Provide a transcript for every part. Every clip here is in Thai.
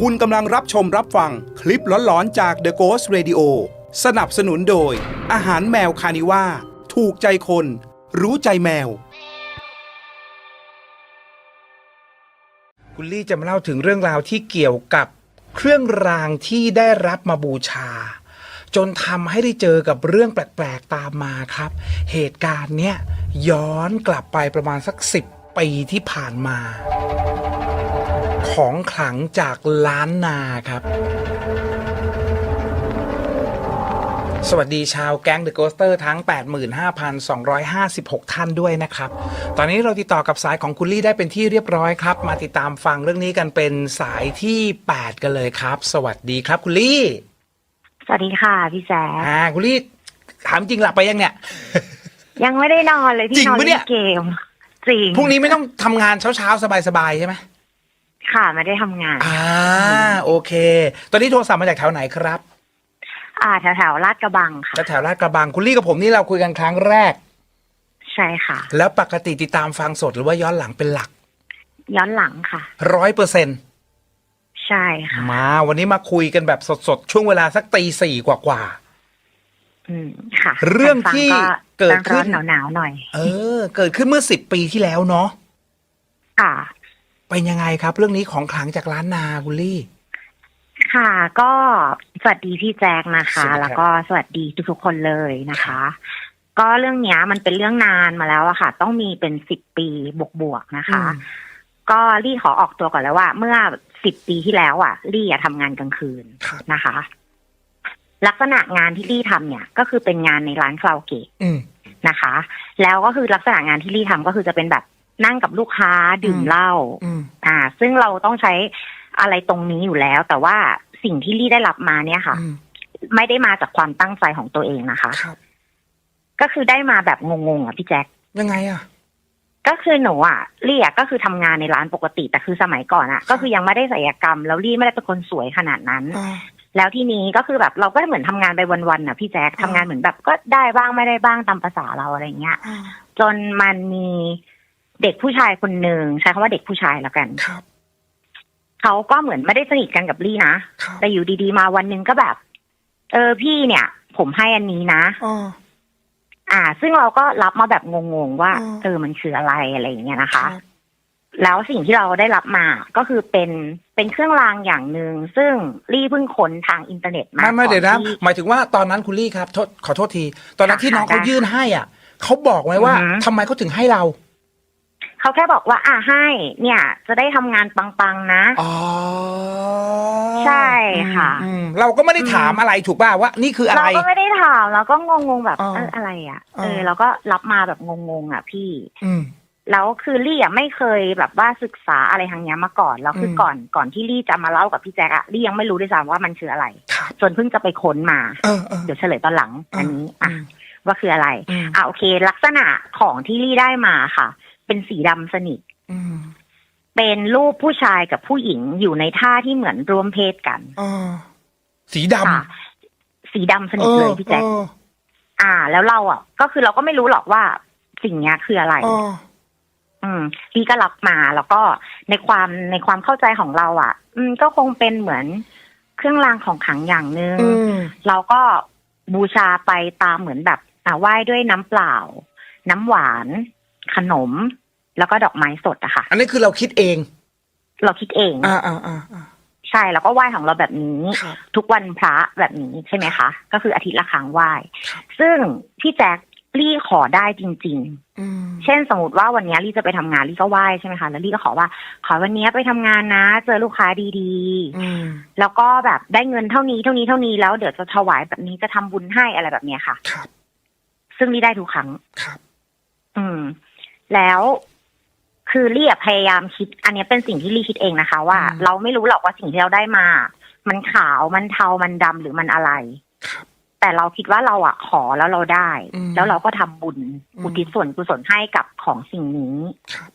คุณกำลังรับชมรับฟังคลิปหลอนๆจาก The Ghost Radio สนับสนุนโดย อาหารแมวคานิว่าถูกใจคน รู้ใจแมว คุณลี่จะมาเล่าถึงเรื่องราวที่เกี่ยวกับเครื่องรางที่ได้รับมาบูชา จนทำให้ได้เจอกับเรื่องแปลกๆตามมาครับ เหตุการณ์เนี้ยย้อนกลับไปประมาณสักสิบปีที่ผ่านมา ของขลังจากล้านนาครับ สวัสดีชาวแก๊งเดอะโกสเตอร์ทั้ง 85,256 ท่านด้วยนะครับ ตอนนี้เราติดต่อกับสายของคุณลี่ได้เป็นที่เรียบร้อยครับ มาติดตามฟังเรื่องนี้กันเป็นสายที่ 8 กันเลยครับ สวัสดีครับคุณลี่ สวัสดีค่ะพี่แจ๊คอ่าคุณลี่ถามจริงหลับไปยังเนี่ย ยังไม่ได้นอนเลยจริพี่งนอนปะเนี่เล่ยนเกม จริงพรุ่งนี้ไม่ต้องทำงานเช้าๆ สบายๆ ใช่ไหม ค่ะไม่ได้ทำงาน อ่าโอเค ตอนนี้โทรศัพท์มาจากแถวไหนครับอ่าแถวแถวๆลาดกระบังค่ะแถวลาดกระบังคุณลี่กับผมนี่เราคุยกันครั้งแรก ใช่ค่ะ แล้วปกติติดตามฟังสดหรือว่าย้อนหลังเป็นหลักย้อนหลังค่ะ ร้อยเปอร์เซ็นต์ใช่ค่ะ มาวันนี้มาคุยกันแบบสดๆ ช่วงเวลาสักตีสี่กว่า อืมค่ะเรื่องที่ฟัเกิดขึ้น ร้อนๆหนาวๆหน่อย ๆ เออ เกิดขึ้นเมื่อสิบปีที่แล้วเนาะ ค่ะ เป็นยังไงครับ เรื่องนี้ของขลังจากร้านนาคุณลี่ ค่ะ ก็สวัสดีพี่แจ๊คนะคะ สวัสดีครับ แล้วก็สวัสดีทุกๆคนเลยนะคะ ก็เรื่องเนี้ยมันเป็นเรื่องนานมาแล้วอะค่ะ ต้องมีเป็นสิบปีบวกๆนะคะก็ลี่ขอออกตัวก่อนแล้วว่า เมื่อสิบปีที่แล้วอะลี่อะทำงานกลางคืนครับ นะคะ ลักษณะงานที่ลี่ทำเนี่ย ก็คือเป็นงานในร้านคาราโอเกะ อืม นะคะแล้วก็คือลักษณะงานที่ลี่ทำก็คือจะเป็นแบบ นั่งกับลูกค้าดื่มอืมเหล้าอืมอ่า ซึ่งเราต้องใช้อะไรตรงนี้อยู่แล้ว แต่ว่าสิ่งที่ลี่ได้รับมาเนี่ยค่ะอืมไม่ได้มาจากความตั้งใจของตัวเองนะคะครับก็คือได้มาแบบงงๆอะพี่แจ๊คยังไงอะก็คือหนูอะลี่อะก็คือทำงานในร้านปกติ แต่คือสมัยก่อนอะ ก็คือยังไม่ได้ศัลยกรรม แล้วลี่ไม่ได้เป็นคนสวยขนาดนั้นอ่าแล้วทีนี้ก็คือแบบเราก็เหมือนทำงานไปวันๆน่ะพี่แจ๊คทำงานเหมือนแบบก็ได้บ้างไม่ได้บ้างตามภาษาเราอะไรเงี้ยอ่าจนมันมี เด็กผู้ชายคนหนึ่งใช้คำว่าเด็กผู้ชายแล้วกันครับเขาก็เหมือนไม่ได้สนิทกันกับลี่นะครับแต่อยู่ดีๆมาวันหนึ่งก็แบบ เออพี่เนี่ย ผมให้อันนี้นะอ๋ออ่า ซึ่งเราก็รับมาแบบงงๆว่าอืมเออมันคืออะไรอะไรอย่างเงี้ยนะครัคะบแล้วสิ่งที่เราได้รับมาก็คือเป็นเป็นเครื่องรางอย่างหนึ่งซึ่งลี่เพิ่งค้นทางอินเทอร์เน็ตมาไม่ไม่เดี๋ยวนะก่อที่หมายถึงว่าตอนนั้นคุณลี่ครับโทษขอโทษที ตอนนั้นค่ะที่น้องเขาได้ยื่นให้อะเขาบอกไหมว่าอือหือทำไมเขาถึงให้เรา เขาแค่บอกว่า อ่าให้ เนี่ย จะได้ทำงานปังๆนะ อ๋อใช่ค่ะอืมอืมเราก็ไม่ได้ถามอะไรถูกป่ะว่า นี่คืออะไร เราก็ไม่ได้ถามเราก็งงๆแบบอ๋อเอออะไรอะอ๋อเออเราก็รับมาแบบงงๆอะพี่ อืม แล้วคือลี่อะไม่เคยแบบว่าศึกษาอะไรทางเนี้ยมาก่อนแล้วคืออม ก่อนก่อนที่ลี่จะมาเล่ากับพี่แจ๊กอะลี่ยังไม่รู้ด้วยซ้ำว่ามันคืออะไร ครับจนเพิ่งจะไปค้นมา เออเออ เดี๋ยวเฉลยตอนหลัง อันนี้อะอืม ว่าคืออะไร อืม อะโอเค ลักษณะของที่ลี่ได้มาค่ะ เป็นสีดำสนิทอืมเป็นรูปผู้ชายกับผู้หญิงอยู่ในท่าที่เหมือนร่วมเพศกันอ๋อสีดค่ะสีดำสำนิทเลยพี่แจ๊คเอออ่า แล้วเราอะ ก็คือเราก็ไม่รู้หรอกว่าสิ่งเนี้ยคืออะไรเอออืมพี่ก็รับมาแล้วก็ในความในความเข้าใจของเรา อะ อืม ก็คงเป็นเหมือนเครื่องรางของขลังอย่างหนึ่งอืมเราก็บูชาไปตามเหมือนแบบ อ่าไหว้ด้วยน้ำเปล่า น้ำหวาน ขนม แล้วก็ดอกไม้สดอะค่ะ อันนี้คือเราคิดเอง เราคิดเอง อ่าอ่าอ่าอ่าใช่แล้วก็ไหว้ของเราแบบนี้ครับทุกวันพระแบบนี้ใช่ไหมคะ ก็คืออาทิตย์ละครั้งไหว้ครับซึ่งพี่แจ็คลี่ขอได้จริงๆอืมเช่นสมมติว่าวันนี้ลี่จะไปทำงานลี่ก็ไหว้ใช่ไหมคะ แล้วลี่ก็ขอว่า ขอวันนี้ไปทำงานนะ เจอลูกค้าดีอืมๆแล้วก็แบบได้เงินเท่านี้เท่านี้เท่านี้แล้วเดี๋ยวจะถวายแบบนี้จะทำบุญให้อะไรแบบเนี้ยค่ะครับซึ่งลี่ได้ทุกครั้ง ครับ อืม แล้ว คือลี่อะพยายามคิด อันเนี้ยเป็นสิ่งที่ลี่คิดเองนะคะ ว่าอืมเราไม่รู้หรอกว่าสิ่งที่เราได้มา มันขาวมันเทามันดำหรือมันอะไรครับแต่เราคิดว่าเราอะขอแล้วเราได้อืมแล้วเราก็ทำบุญอืมอุทิศส่วนกุศลให้กับของสิ่งนี้ครับ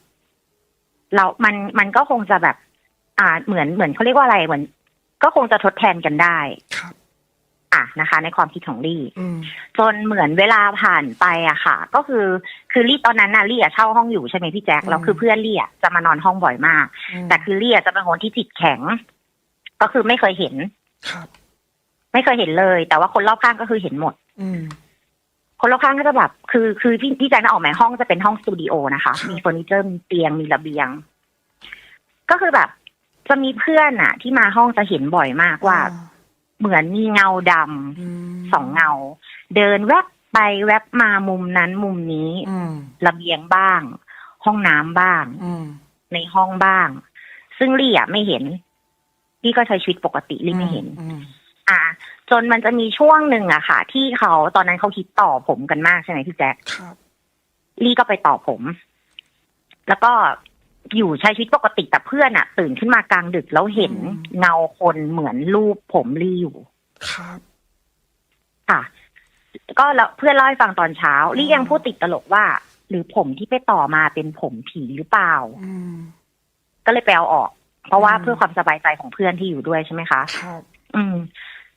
เรา มัน มันก็คงจะแบบ อ่า เหมือน เหมือนเขาเรียกว่าอะไร เหมือน ก็คงจะทดแทนกันได้ครับ อะนะคะ ในความคิดของลี่อืมจนเหมือนเวลาผ่านไปอะค่ะ ก็คือคือลี่ตอนนั้นน่ะลี่อะเช่าห้องอยู่ใช่ไหมพี่แจ๊คอืมแล้วคือเพื่อนลี่อะจะมานอนห้องบ่อยมาก แต่คือลี่อะจะเป็นคนที่จิตแข็ง ก็คือไม่เคยเห็นครับไม่เคยเห็นเลย แต่ว่าคนรอบข้างก็คือเห็นหมด อืมคนรอบข้างก็จะแบบ คือคือพี่พี่แจ๊คน่ะออกไหมห้องจะเป็นห้องสตูดิโอนะคะครับมีเฟอร์นิเจอร์มีเตียงมีระเบียง ก็คือแบบ จะมีเพื่อนอะที่มาห้องจะเห็นบ่อยมากว่า เหมือนมีเงาดำมสองเงา เดินแวบไปแวบมามุมนั้นมุมนี้อืมระเบียงบ้าง ห้องน้ำบ้างอืมในห้องบ้าง ซึ่งลี่อะไม่เห็นลี่ก็ใช้ชีวิตปกติลี่ไม่เห็นอืมอ่า จนมันจะมีช่วงหนึ่งอะค่ะ ที่เขาตอนนั้นเขาคิดต่อผมกันมากใช่ไหมพี่แจ๊คครับลี่ก็ไปต่อผม แล้วก็ อยู่ใช้ชีวิตปกติแต่เพื่อนอะตื่นขึ้นมากลางดึกแล้วเห็นเงาคนเหมือนรูปผมลี่อยู่ครับค่ะ ก็แล้วเพื่อนเล่าให้ฟังตอนเช้าลี่ยังพูดติดตลกว่า หรือผมที่ไปต่อมาเป็นผมผีหรือเปล่าอืมก็เลยไปเอาออก เพราะว่าอืมเพื่อความสบายใจของเพื่อนที่อยู่ด้วยใช่ไหมคะครับอืม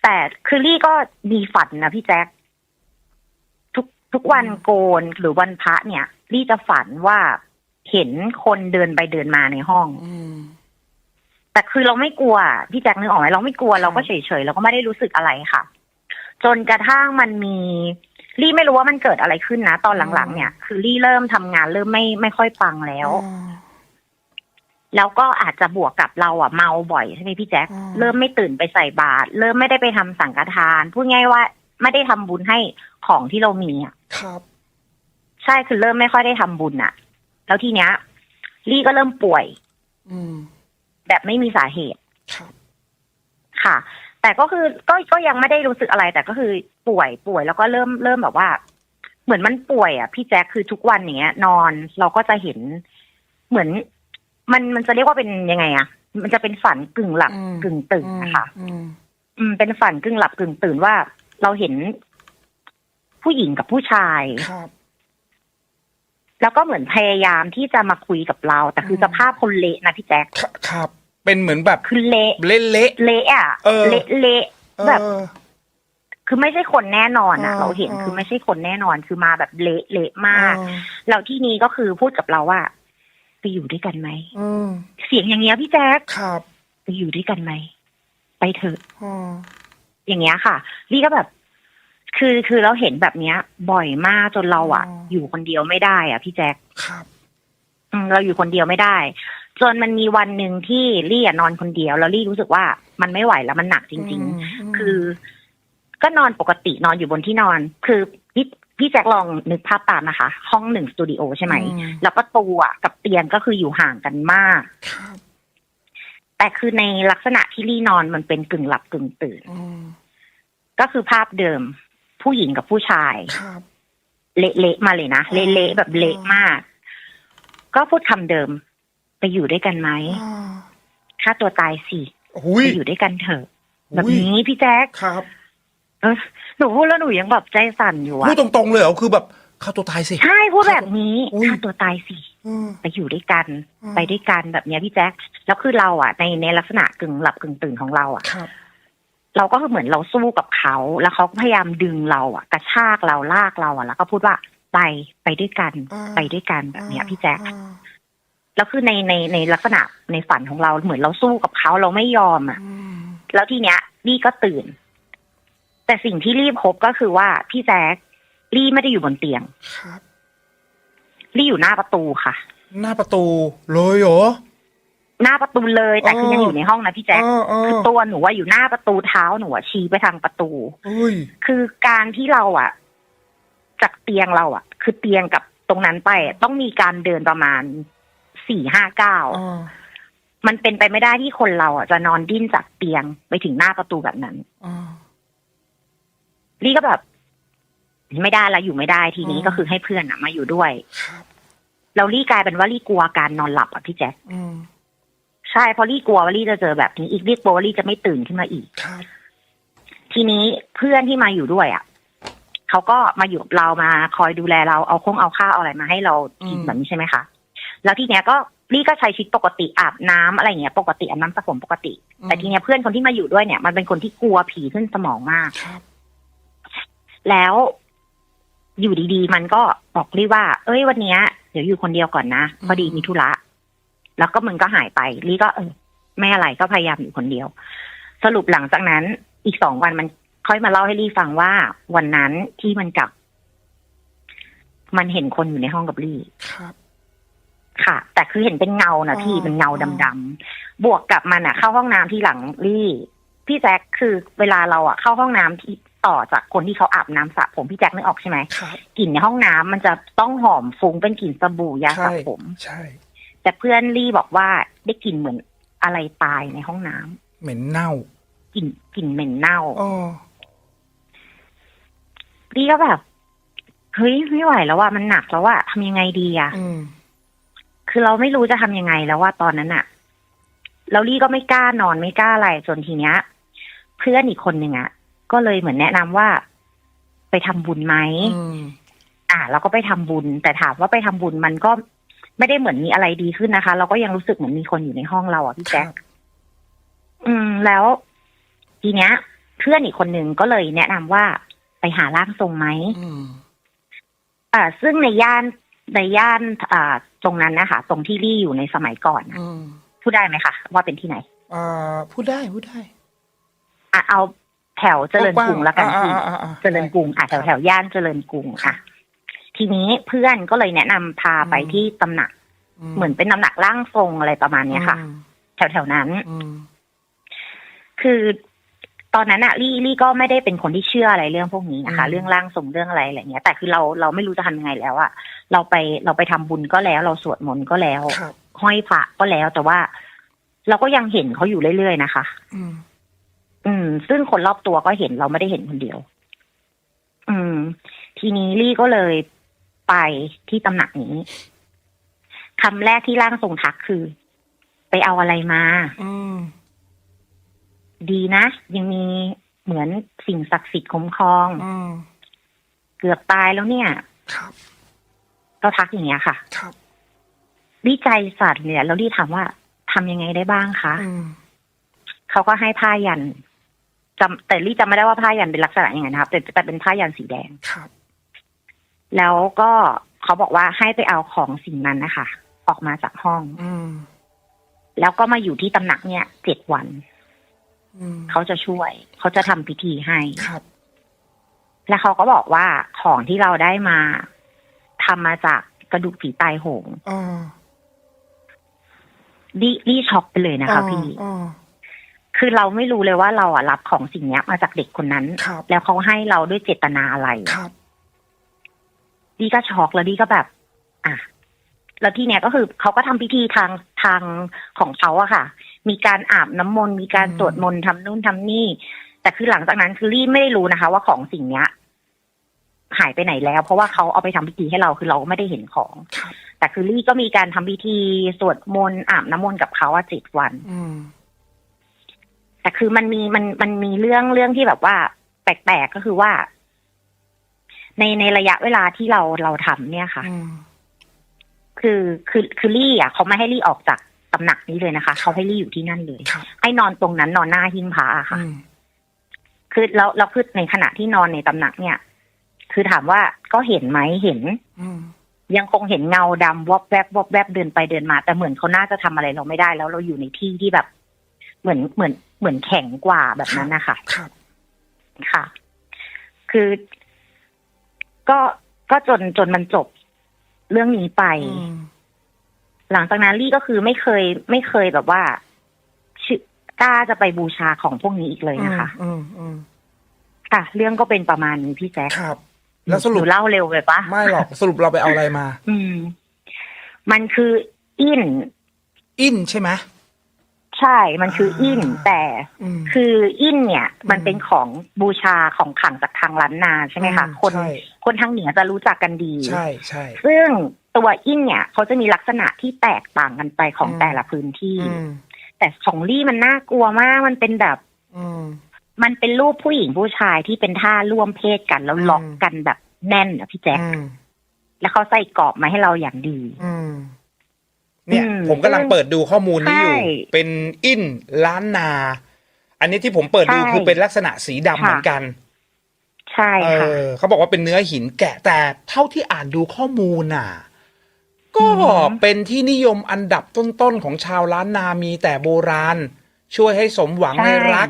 แต่คือลี่ก็มีฝันนะพี่แจ๊คทุกทุกวันโกนหรือวันพระเนี่ย ลี่จะฝันว่า เห็นคนเดินไปเดินมาในห้องอืมแต่คือเราไม่กลัวพี่แจ็คนึกออกไหมเราไม่กลัวครับเราก็เฉยๆเราก็ไม่ได้รู้สึกอะไรค่ะ จนกระทั่งมันมีลี่ไม่รู้ว่ามันเกิดอะไรขึ้นนะตอนหลังๆเนี่ย คือลี่เริ่มทำงานเริ่มไม่ไม่ค่อยปังแล้วอ๋อแล้วก็อาจจะบวกกับเราอะเมาบ่อยใช่ไหมพี่แจ็คอืมเริ่มไม่ตื่นไปใส่บาตรเริ่มไม่ได้ไปทำสังฆทาน พูดง่ายว่าไม่ได้ทำบุญให้ของที่เรามีอะครับ ใช่คือเริ่มไม่ค่อยได้ทำบุญอะ แล้วทีเนี้ยลี่ก็เริ่มป่วยอืมแบบไม่มีสาเหตุครับค่ะ แต่ก็คือก็ก็ยังไม่ได้รู้สึกอะไร แต่ก็คือป่วยป่วยแล้วก็เริ่มเริ่มแบบว่า เหมือนมันป่วย อะ พี่แจ๊คคือทุกวันอย่างเงี้ย นอนเราก็จะเห็นเหมือน มันมันจะเรียกว่าเป็นยังไงอะมันจะเป็นฝันกึ่งหลับอืมกึ่งตื่นนะคะอืมอืมเป็นฝันกึ่งหลับกึ่งตื่นว่า เราเห็นผู้หญิงกับผู้ชายครับ แล้วก็เหมือนพยายามที่จะมาคุยกับเรา แต่คือมสภาพคนเละนะพี่แจ๊คครับครับ เป็นเหมือนแบบคือเละเละเละเละอะเออเละเละๆแบบเออคือไม่ใช่คนแน่นอนอะอ่าเราเห็นอ่าคือไม่ใช่คนแน่นอนคือมาแบบเละเละมากเออแล้วที่นี้ก็คือพูดกับเราว่าไปอยู่ด้วยกันไหมอืมเสียงอย่างเงี้ยพี่แจ๊คครับ ไปอยู่ด้วยกันไหมไปเถอะอ๋ออย่างเงี้ยค่ะลี่ก็แบบ คือคือเราเห็นแบบเนี้ย บ่อยมากจนเราอะอยู่คนเดียวไม่ได้อะพี่แจ๊คครับ อืมเราอยู่คนเดียวไม่ได้ จนมันมีวันหนึ่งที่ลี่อะนอนคนเดียว แล้วลี่รู้สึกว่ามันไม่ไหวแล้วมันหนักจริง ๆ คือ ก็นอนปกตินอนอยู่บนที่นอน คือพี่พี่แจ็คลองนึกภาพตามนะคะ ห้องหนึ่งสตูดิโอใช่ไหมอืมแล้วประตูอะกับเตียงก็คืออยู่ห่างกันมาก ครับแต่คือในลักษณะที่ลี่นอนมันเป็นกึ่งหลับกึ่งตื่น อืมก็คือภาพเดิม ผู้หญิงกับผู้ชายครับเละๆมาเลยนะอ๋อเละๆแบบเละมาก ก็พูดคำเดิม ไปอยู่ด้วยกันไหมอ่าฆ่าตัวตายสิหุยไปอยู่ด้วยกันเถอะแบบอุ้ยนี้พี่แจ๊คครับเออหนูพูดแล้วหนูยังแบบใจสั่นอยู่พูดอะตรงๆเลยเหรอคือแบบฆ่าตัวตายสิใช่พูดแบบนี้อุ๊ยฆ่าตัวตายสิอืมไปอยู่ด้วยกันอืมไปด้วยกันแบบเนี้ยพี่แจ๊คแล้วคือเราอะ ในในลักษณะกึ่งหลับกึ่งตื่นของเราอะครับ เราก็คือเหมือนเราสู้กับเขา แล้วเขาก็พยายามดึงเราอะ กระชากเราลากเราอะ แล้วก็พูดว่าไปไปด้วยกันอ่าไปด้วยกันแบบเนี้ยพี่แจ๊คอ่าแล้วคือในในในลักษณะในฝันของเราเหมือนเราสู้กับเขาเราไม่ยอมอะอืมแล้วทีเนี้ยลี่ก็ตื่น แต่สิ่งที่ลี่พบก็คือว่าพี่แจ๊คลี่ไม่ได้อยู่บนเตียงครับลี่อยู่หน้าประตูค่ะ หน้าประตูเลยเหรอ หน้าประตูเลยแต่คืออ๋อยังอยู่ในห้องนะพี่แจ๊คเออเอคืออตัวหนูว่าอยู่หน้าประตูเท้าหนูอะชี้ไปทางประตูเฮ้ยคือการที่เราอะจากเตียงเราอะคือเตียงกับตรงนั้นไปอะต้องมีการเดินประมาณสี่ห้าเก้าอ่ามันเป็นไปไม่ได้ที่คนเราอะจะนอนดิ้นจากเตียงไปถึงหน้าประตูแบบนั้นอ่าลี่ก็แบบ ไม่ได้ละอยู่ไม่ได้ทีนี้อืมก็คือให้เพื่อนอะมาอยู่ด้วยครับแล้วลี่กลายเป็นว่าลี่กลัวการนอนหลับอะพี่แจ๊คอืม ใช่เพราะลี่กลัวว่าลี่จะเจอแบบนี้อีกลี่กลัวว่าลี่จะไม่ตื่นขึ้นมาอีก ครับ ทีนี้เพื่อนที่มาอยู่ด้วยอะเขาก็มาอยู่กับเรามาคอยดูแลเราเอาคงเอาข้าวเอาอะไรมาให้เรากินอืม แบบนี้ใช่ไหมคะแล้วทีเนี้ยก็ลี่ก็ใช้ชีวิตปกติอาบน้ำอะไรเงี้ยปกติอาบน้ำสระผมปกติ แต่ทีเนี้ยเพื่อนคนที่มาอยู่ด้วยเนี่ยมันเป็นคนที่กลัวผีขึ้นสมองมาก ครับ แล้วอยู่ดีๆ มันก็บอกลี่ว่า เอ้ยวันเนี้ยเดี๋ยวอยู่คนเดียวก่อนนะพอดีมีธุระ แล้วก็มึงก็หายไปลี่ก็เออไม่อะไรก็พยายามอยู่คนเดียว สรุปหลังจากนั้น อีกสองวันมันค่อยมาเล่าให้ลี่ฟังว่า วันนั้นที่มันกลับ มันเห็นคนอยู่ในห้องกับลี่ครับค่ะ แต่คือเห็นเป็นเงานะพี่อ๋อเป็นเงาดำๆบวกกับมันอะ เข้าห้องน้ำที่หลังลี่ พี่แจ็คคือเวลาเราอะเข้าห้องน้ำที่ต่อจากคนที่เขาอาบน้ำสระผมพี่แจ็คนึกออกใช่ไหมครับกลิ่นในห้องน้ำมันจะต้องหอมฟุ้งเป็นกลิ่นสบู่ยาสระใช่ผมใช่ แต่เพื่อนลี่บอกว่าได้กลิ่นเหมือนอะไรตายในห้องน้ำเหม็นเน่ากลิ่นกลิ่นเหม็นเน่าอ๋อลี่ก็แบบเฮ้ยไม่ไหวแล้วว่ามันหนักแล้วว่าทำยังไงดีอะอืมคือเราไม่รู้จะทำยังไงแล้วว่าตอนนั้นอะแล้วลี่ก็ไม่กล้านอนไม่กล้าอะไรจนทีเนี้ย เพื่อนอีกคนหนึ่งอะก็เลยเหมือนแนะนำว่า ไปทำบุญไหมอืมอ่าเราก็ไปทำบุญ แต่ถามว่าไปทำบุญมันก็ ไม่ได้เหมือนมีอะไรดีขึ้นนะคะ เราก็ยังรู้สึกเหมือนมีคนอยู่ในห้องเราอะพี่คแจ๊รัคบอืม แล้ว ทีเนี้ย เพื่อนอีกคนหนึ่งก็เลยแนะนำว่าไปหาร่างทรงไหมอืมอ่า ซึ่งในย่านในย่านอ่า ตรงนั้นนะคะตรงที่รี่อยู่ในสมัยก่อนน่ะอืมพูดได้ไหมคะว่าเป็นที่ไหนอ่าพูดได้พูดได้อะเอาแถวเจริญกรุงแล้วกันอ่าพี่อ่าอ่าอ่าเจริญกรุงอะแถวแถวย่านเจริญกรุงอะ ทีนี้เพื่อนก็เลยแนะนำพาไปที่ตำหนัก เหมือนเป็นตำหนักร่างทรงอะไรประมาณเนี้ยค่ะอืมแถวแถวๆนั้นอืมคือตอนนั้นอะลี่ลี่ก็ไม่ได้เป็นคนที่เชื่ออะไรเรื่องพวกนี้นะคะอืมเรื่องร่างทรงเรื่องอะไรอะไรเงี้ย แต่คือเราเราไม่รู้จะทำยังไงแล้วอะเราไปเราไปทำบุญก็แล้ว เราสวดมนต์ก็แล้วครับห้อยพระก็แล้วแต่ว่า เราก็ยังเห็นเขาอยู่เรื่อยๆนะคะอืมอืม ซึ่งคนรอบตัวก็เห็นเราไม่ได้เห็นคนเดียว อืม ทีนี้ลี่ก็เลย ไปที่ตำหนักนี้คำแรกที่ร่างทรงทักคือ ไปเอาอะไรมาอืมดีนะ ยังมีเหมือนสิ่งศักดิ์สิทธิ์คุ้มครองอืมเกือบตายแล้วเนี่ย ครับก็ทักอย่างเงี้ยค่ะ ครับลี่ใจสั่นเลยอะแล้วลี่ถามว่าทำยังไงได้บ้างคะอืมเขาก็ให้ผ้ายันจำแต่ลี่จำไม่ได้ว่าผ้ายันเป็นลักษณะยังไงนะครับ แต่แต่เป็นผ้ายันสีแดงครับ แล้วก็เขาบอกว่าให้ไปเอาของสิ่งนั้นนะคะ ออกมาจากห้อง อืมแล้วก็มาอยู่ที่ตำหนักเนี่ยเจ็ดวัน อืมเขาจะช่วย เขาจะทำพิธีให้ ครับ แล้วเขาก็บอกว่าของที่เราได้มาทำมาจากกระดูกผีตายโหงอ๋อลี่ลี่ช็อกไปเลยนะคะพี่ อ๋อคือเราไม่รู้เลยว่าเราอะรับของสิ่งเนี้ยมาจากเด็กคนนั้น ครับ แล้วเขาให้เราด้วยเจตนาอะไร ครับ ลี่ก็ช็อกแล้วลี่ก็แบบ อะแล้วที่เนี้ยก็คือเขาก็ทำพิธีทางทางของเขาอะค่ะ มีการอาบน้ำมนต์มีการอืมสวดมนต์ทำนู่นทำนี่ แต่คือหลังจากนั้นคือลี่ไม่ได้รู้นะคะ ว่าของสิ่งเนี้ย หายไปไหนแล้ว เพราะว่าเขาเอาไปทำพิธีให้เราคือเราไม่ได้เห็นของครับแต่คือลี่ก็มีการทำพิธีสวดมนต์อาบน้ำมนต์กับเขาอะเจ็ดวันอืมแต่คือมันมีมันมันมีเรื่องเรื่องที่แบบว่า แปลกๆก็คือว่า ในในระยะเวลาที่เราเราทำเนี่ยค่ะอืมคือคือคือลี่อะเขาไม่ให้ลี่ออกจากตำหนักนี้เลยนะคะ เขาให้ลี่อยู่ที่นั่นเลยครับให้นอนตรงนั้นนอนหน้าหิ้งพระอะค่ะอืมคือแล้วแล้วคือในขณะที่นอนในตำหนักเนี่ย คือถามว่าก็เห็นไหมเห็นอืมยังคงเห็นเงาดำวอบแวบวอบแวบเดินไปเดินมา แต่เหมือนเขาน่าจะทำอะไรเราไม่ได้ แล้วเราอยู่ในที่ที่แบบ เหมือนเหมือนเหมือนแข็งกว่าแบบนั้นนะคะครับค่ะ คือ ก็ก็จนจนมันจบเรื่องนี้ไปอืมหลังจากนั้นลี่ก็คือไม่เคย ไม่เคยแบบว่าชื่อกล้าจะไปบูชาของพวกนี้อีกเลยนะคะ อืมอืมค่ะ เรื่องก็เป็นประมาณนี้พี่แจ๊คครับ แล้วสรุหปนูเล่าเร็วไปปะไม่หรอกสรุปเราไปเอาอะไรมา อืม มันคืออินอินใช่ไหม ใช่มันคืออินอ่าแต่อืมคืออินเนี่ย มันอืมเป็นของบูชาของขลังจากทางล้านนาใช่ไหมคะอืมคนใช่คนทางเหนือจะรู้จักกันดี ใช่ใช่ซึ่งตัวอินเนี่ยเขาจะมีลักษณะที่แตกต่างกันไปของอืมแต่ละพื้นที่อืมแต่ของลี่มันน่ากลัวมากมันเป็นแบบอืมมันเป็นรูปผู้หญิงผู้ชายที่เป็นท่าร่วมเพศกันแล้วอืมล็อกกันแบบแน่นอะพี่แจ๊คอืมแล้วเขาใส่กรอบมาให้เราอย่างดี อืม เนี่ยอืมผมกำลังเปิดดูข้อมูลนี้อยู่ใช่เป็นอินล้านนา อันนี้ที่ผมเปิดดูใช่คือเป็นลักษณะสีดำค่ะเหมือนกัน ใช่เอค่ะอเขาบอกว่าเป็นเนื้อหินแกะแต่เท่าที่อ่านดูข้อมูลน่ะ ก็อืมเป็นที่นิยมอันดับต้นๆของชาวล้านนามีแต่โบราณ ช่วยให้สมหวังให้รัก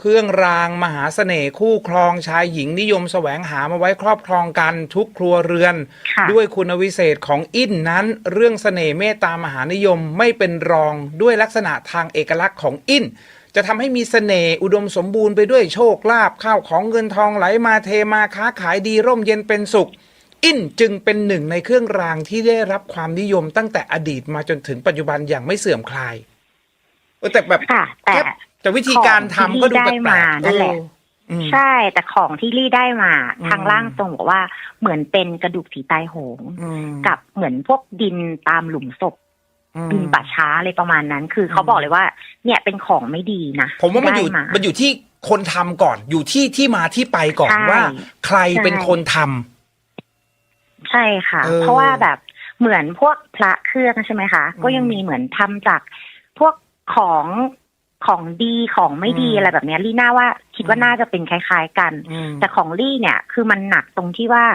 เครื่องรางมหาเสน่ห์คู่ครองชายหญิงนิยมแสวงหามาไว้ครอบครองกันทุกครัวเรือน ค่ะ ด้วยคุณวิเศษของอินนั้น เรื่องเสน่ห์เมตตามหานิยมไม่เป็นรองด้วยลักษณะทางเอกลักษณ์ของอิน จะทำให้มีเสน่ห์อุดมสมบูรณ์ไปด้วยโชคลาภข้าวของเงินทองไหลมาเทมาค้าขายดีร่มเย็นเป็นสุข อินจึงเป็นหนึ่งในเครื่องรางที่ได้รับความนิยมตั้งแต่อดีตมาจนถึงปัจจุบันอย่างไม่เสื่อมคลายเออแต่แบบ ค่ะ แต่แค่ แต่วิธีการทำก็ดูแปลกของที่ได้มาๆนั่นแหละเอออืมใช่แต่ของที่ลี่ได้มาอืมทางล่างทรงบอกว่าเหมือนเป็นกระดูกผีตายโหงอืมกับเหมือนพวกดินตามหลุมศพอืมดินป่าช้าอะไรประมาณนั้น คือเขาอืมบอกเลยว่า เนี่ยเป็นของไม่ดีนะผมว่ามันอยู่ได้มันอยู่ที่คนทำก่อน อยู่ที่ที่มาที่ไปก่อนใช่ว่า ใครเป็นใช่คนทำใช่ค่ะเออเพราะว่าแบบเหมือนพวกพระเครื่องใช่ไหมคะอืมก็ยังมีเหมือนทำจากพวกของ ของดีของไม่ดีอืมอะไรแบบเนี้ยลี่น่าว่าคิดว่าอืม น่าจะเป็นคล้าย ๆ กัน อืม แต่ของลี่เนี่ย คือมันหนักตรงที่ว่า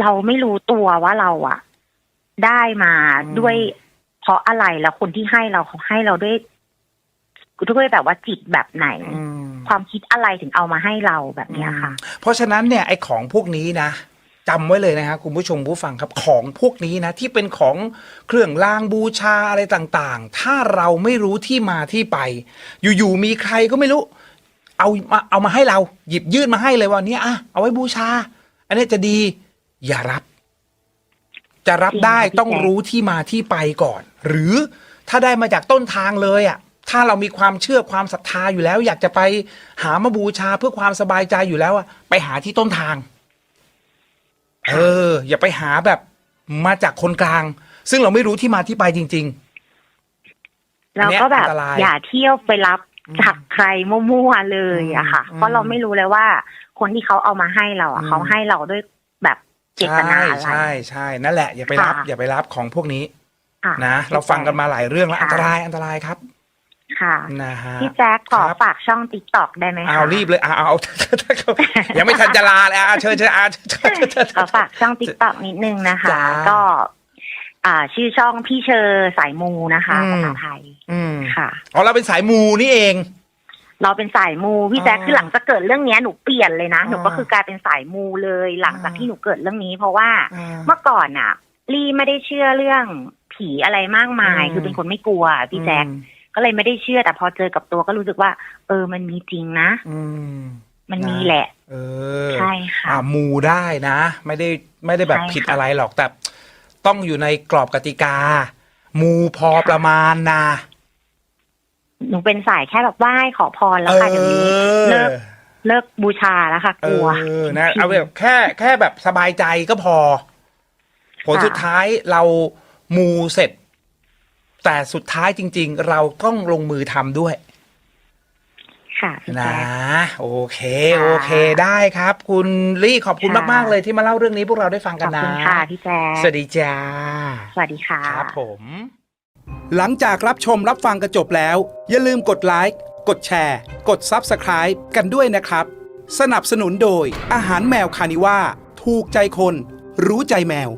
เราไม่รู้ตัวว่าเราอะได้มาอืม ด้วยเพราะอะไรแล้วคนที่ให้เราเขาให้เราด้วยด้วยแบบว่าจิตแบบไหน อืม ความคิดอะไรถึงเอามาให้เราแบบเนี้ยค่ะ เพราะฉะนั้นเนี่ยไอ้ของพวกนี้นะ จำไว้เลยนะครับคุณผู้ชมผู้ฟังครับของพวกนี้นะที่เป็นของเครื่องรางบูชาอะไรต่างๆ ถ้าเราไม่รู้ที่มาที่ไป อยู่ๆมีใครก็ไม่รู้ เอามาเอามาให้เราหยิบยื่นมาให้เลยว่าเนี่ยอะเอาไว้บูชา อันนี้จะดีอย่ารับ จะรับจริงได้ค่ะพี่ต้องแจ๊ครู้ที่มาที่ไปก่อน หรือถ้าได้มาจากต้นทางเลยอะถ้าเรามีความเชื่อความศรัทธาอยู่แล้ว อยากจะไปหามาบูชาเพื่อความสบายใจอยู่แล้วอะไปหาที่ต้นทาง เออ อย่าไปหาแบบมาจากคนกลาง ซึ่งเราไม่รู้ที่มาที่ไปจริงแล้วก็แบบอันตรายอย่าเที่ยวไปรับอืมจากใครมั่วๆเลยอะค่ะอืมเพราะเราไม่รู้เลยว่า คนที่เขาเอามาให้เราอะอืมเขาให้เราด้วยแบบๆเจตนาอะไรใช่ใช่นั่นแหละอย่าไปรับค่ะอย่าไปรับของพวกนี้ค่ะนะเราฟังกันมาหลายเรื่องแล้วค่ะอันตรายอันตรายครับ ค่ะนะฮะ พี่แจ๊คขอครับ ฝากช่องติ๊กต็อกได้ไหมคะเอารีบเลยเอาเอา ยังไม่ทันจะลาเลยอะเชิญเชิญอะเชิญเชิญเชิญ ขอฝากช่องติ๊กต็อกนิดนึงนะคะ จ้าก็ อ่า ชื่อช่องพี่เชอร์สายมูนะคะอืม ภาษาไทยอืมค่ะ อ๋อเราเป็นสายมูนี่เอง เราเป็นสายมูพี่แจ๊คอ๋อคือหลังจากเกิดเรื่องเนี้ยหนูเปลี่ยนเลยนะอ๋อหนูก็คือกลายเป็นสายมูเลย หลังจากอ่า ที่หนูเกิดเรื่องนี้ เพราะว่า อ่า เมื่อก่อนอะ ลี่ไม่ได้เชื่อเรื่องผีอะไรมากมาย อืม คือเป็นคนไม่กลัวพี่แจ๊คก็ เลยไม่ได้เชื่อแต่พอเจอกับตัวก็รู้สึกว่า เออมันมีจริงนะ อืม มันมีนะแหละ เออใช่ค่ะอ่ามูได้นะ ไม่ได้ไม่ได้แบบใช่ค่ะ ผิดอะไรหรอกแต่ ต้องอยู่ในกรอบกติกา มูพอประมาณนะหนูเป็นสายแค่แบบไหว้ขอพรแล้วค่ะเดี๋ยวนี้เลิกเลิกบูชาแล้วค่ะ เอกลัว อนะเอาแบบแค่แค่แบบสบายใจก็พอ ผลค่ะ สุดท้ายเรามูเสร็จ แต่สุดท้ายจริง ๆ เราต้องลงมือทำด้วย ค่ะพี่นะ แจ๊ค โอเค ค่ะ โอเคได้ครับ คุณลี่ขอบคุณค่ะมาก ๆ เลยที่มาเล่าเรื่องนี้พวกเราได้ฟังขกันอบนะคุณค่ะพี่แจ๊คสวัสดีจ้า สวัสดีค่ะ ครับผม หลังจากรับชมรับฟังกันจบแล้ว อย่าลืมกดไลค์ กดแชร์ กด Subscribe กันด้วยนะครับ สนับสนุนโดยอาหารแมวคานิว่า ถูกใจคน รู้ใจแมว